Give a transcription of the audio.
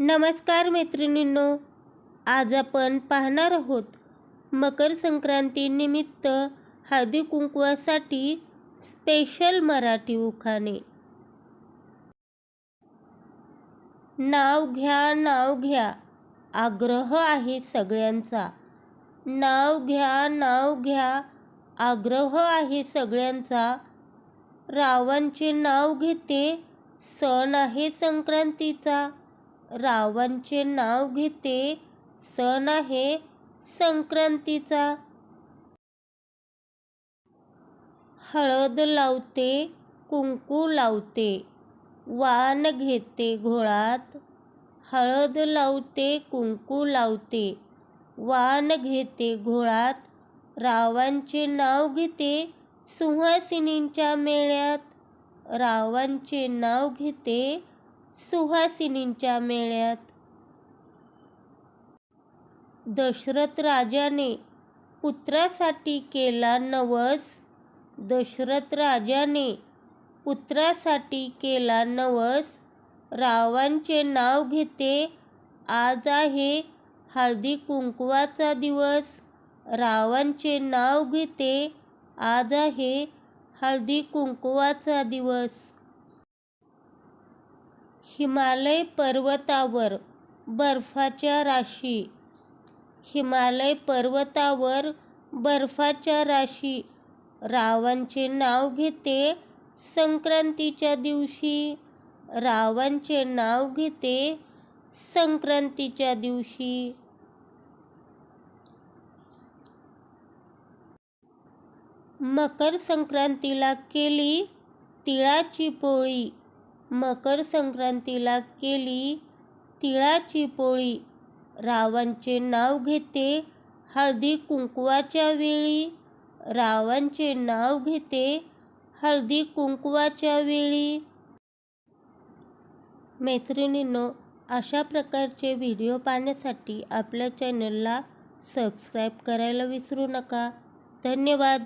नमस्कार मैत्रिणींनो आज आपण पाहणार आहोत मकर संक्रांती निमित्त हळदी कुंकवासाठी स्पेशल मराठी उखाणे. नाव घ्या नाव घ्या आग्रह आहे सगळ्यांचा. नाव घ्या नाव घ्या आग्रह आहे सगळ्यांचा. रावांचे नाव घेते सण आहे संक्रांतीचा. रावांचे नाव घेते सण आहे संक्रांतीचा. हळद लावते कुंकू लावते वान घेते घोळात. हळद लावते कुंकू लावते वान घेते घोळात. रावांचे नाव घेते सुहासिनींच्या मेळ्यात. रावांचे नाव घेते सुहासिनींच्या मेळ्यात. दशरथ राजाने पुत्रासाठी केला नवस. दशरथ राजाने पुत्रासाठी केला नवस. रावांचे नाव घेते आज आहे हळदी कुंकवाचा दिवस. रावांचे नाव घेते आज आहे हळदी कुंकवाचा दिवस. हिमालय पर्वतावर बर्फाच्या राशी. हिमालय पर्वतावर बर्फाच्या राशी. रावांचे नाव घेते संक्रांतीच्या दिवशी. रावांचे नाव घेते संक्रांतीच्या दिवशी. मकर संक्रांतीला केली तिळाची पोळी. मकर संक्रांतीला केली तिळाची पोळी. रावांचे नाव घेते हळदी कुंकवाच्या वेळी. रावांचे नाव घेते हळदी कुंकवाच्या वेळी. मैत्रिणींनो अशा प्रकारचे व्हिडिओ पाहण्यासाठी आपल्या चॅनलला सबस्क्राईब करायला विसरू नका. धन्यवाद.